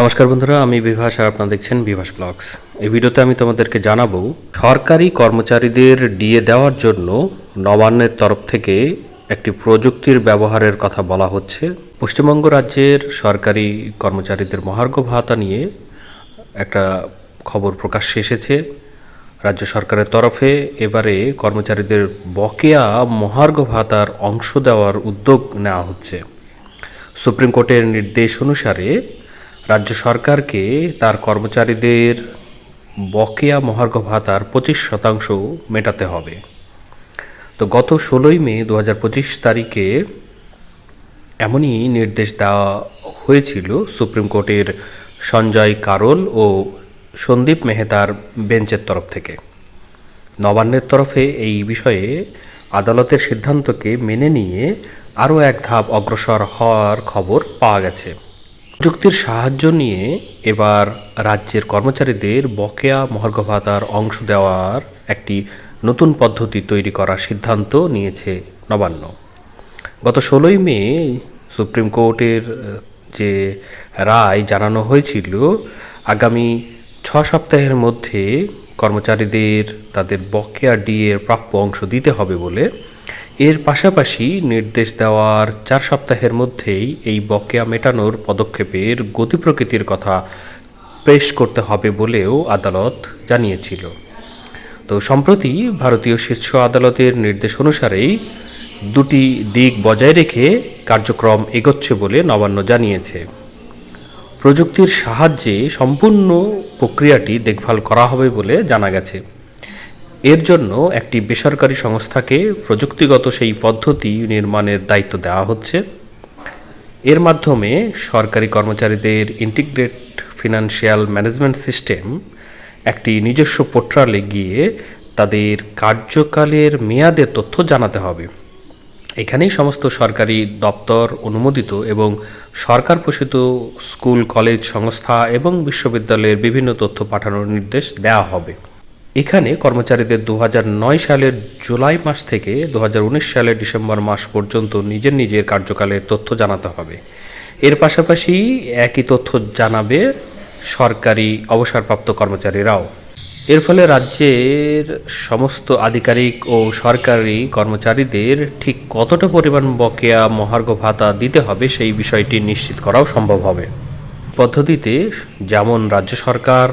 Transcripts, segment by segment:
নমস্কার বন্ধুরা, আমি বিভাস আর আপনারা দেখছেন বিভাস ব্লগস। এই ভিডিওতে আমি তোমাদেরকে জানাব, সরকারি কর্মচারীদের ডিএ দেওয়ার জন্য নবান্নের তরফ থেকে একটি প্রযুক্তির ব্যবহারের কথা বলা হচ্ছে। পশ্চিমবঙ্গ রাজ্যের সরকারি কর্মচারীদের মহার্ঘ ভাতা নিয়ে একটা খবর প্রকাশ্যে এসেছে। রাজ্য সরকারের তরফে এবারে কর্মচারীদের বকেয়া মহার্ঘ ভাতার অংশ দেওয়ার উদ্যোগ নেওয়া হচ্ছে। সুপ্রিম কোর্টের নির্দেশ অনুসারে রাজ্য সরকারকে তার কর্মচারীদের বকেয়া মহার্ঘ ভাতার পঁচিশ শতাংশ মেটাতে হবে। তো গত ষোলোই মে দু হাজার পঁচিশ তারিখে এমনই নির্দেশ দেওয়া হয়েছিল সুপ্রিম কোর্টের সঞ্জয় কারোল ও সন্দীপ মেহতার বেঞ্চের তরফ থেকে। নবান্নের তরফে এই বিষয়ে আদালতের সিদ্ধান্তকে মেনে নিয়ে আরও এক ধাপ অগ্রসর হওয়ার খবর পাওয়া গেছে। প্রযুক্তির সাহায্য নিয়ে এবার রাজ্যের কর্মচারীদের বকেয়া মহার্ঘ ভাতার অংশ দেওয়ার একটি নতুন পদ্ধতি তৈরি করার সিদ্ধান্ত নিয়েছে নবান্ন। গত ষোলোই মে সুপ্রিম কোর্টের যে রায় জানানো হয়েছিল, আগামী ছ সপ্তাহের মধ্যে কর্মচারীদের তাদের বকেয়া ডিএর প্রাপ্য অংশ দিতে হবে বলে এর পাশাপাশি নির্দেশ দেওয়ার চার সপ্তাহের মধ্যেই এই বকেয়া মেটানোর পদক্ষেপের গতি প্রকৃতির কথা পেশ করতে হবে বলেও আদালত জানিয়েছিল। তো সম্প্রতি ভারতীয় শীর্ষ আদালতের নির্দেশ অনুসারেই দুটি দিক বজায় রেখে কার্যক্রম এগোচ্ছে বলে নবান্ন জানিয়েছে। প্রযুক্তির সাহায্যে সম্পূর্ণ প্রক্রিয়াটি দেখভাল করা হবে বলে জানা গেছে। এর জন্য একটি বেসরকারি সংস্থাকে প্রযুক্তিগত সেই পদ্ধতি নির্মাণের দায়িত্ব দেওয়া হচ্ছে। এর মাধ্যমে সরকারি কর্মচারীদের ইন্টিগ্রেট ফিনান্সিয়াল ম্যানেজমেন্ট সিস্টেম একটি নিজস্ব পোর্টালে গিয়ে তাদের কার্যকালের মেয়াদের তথ্য জানাতে হবে। এখানেই সমস্ত সরকারি দপ্তর অনুমোদিত এবং সরকার পোষিত স্কুল, কলেজ, সংস্থা এবং বিশ্ববিদ্যালয়ের বিভিন্ন তথ্য পাঠানোর নির্দেশ দেওয়া হবে। এখানে কর্মচারীদের দু সালের জুলাই মাস থেকে দু হাজার উনিশ সালের ডিসেম্বর মাস পর্যন্ত নিজের নিজের কার্যকালের তথ্য জানাতে হবে। এর পাশাপাশি একই তথ্য জানাবে সরকারি অবসরপ্রাপ্ত কর্মচারীরাও। এর ফলে রাজ্যের সমস্ত আধিকারিক ও সরকারি কর্মচারীদের ঠিক কতটা পরিমাণ বকেয়া, মহার্ঘ ভাতা দিতে হবে সেই বিষয়টি নিশ্চিত করাও সম্ভব হবে। পদ্ধতিতে যেমন রাজ্য সরকার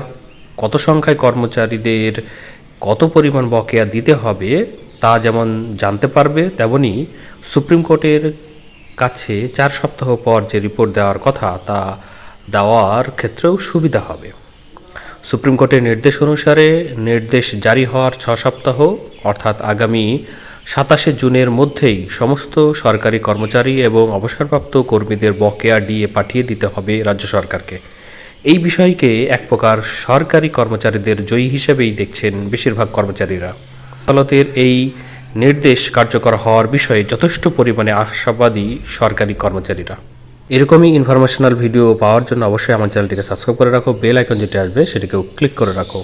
কত সংখ্যায় কর্মচারীদের কত পরিমাণ বকেয়া দিতে হবে তা যেমন জানতে পারবে, তেমনি সুপ্রিম কোর্টের কাছে চার সপ্তাহ পর যে রিপোর্ট দেওয়ার কথা, তা দেওয়ার ক্ষেত্রেও সুবিধা হবে। সুপ্রিম কোর্টের নির্দেশ অনুসারে নির্দেশ জারি হওয়ার ছ সপ্তাহ, অর্থাৎ আগামী সাতাশে জুনের মধ্যেই সমস্ত সরকারি কর্মচারী এবং অবসরপ্রাপ্ত কর্মীদের বকেয়া ডিএ পাঠিয়ে দিতে হবে রাজ্য সরকারকে। এই বিষয়কে এক প্রকার সরকারি কর্মচারীদের জয়ী হিসেবেই দেখছেন বেশিরভাগ কর্মচারীরা। আদালতের এই নির্দেশ কার্যকর হওয়ার বিষয়ে যথেষ্ট পরিমাণে আশাবাদী সরকারি কর্মচারীরা। এরকমই ইনফরমেশনাল ভিডিও পাওয়ার জন্য অবশ্যই আমার চ্যানেলটিকে সাবস্ক্রাইব করে রাখো বেল আইকন যেটি আসবে সেটিকেও ক্লিক করে রাখো।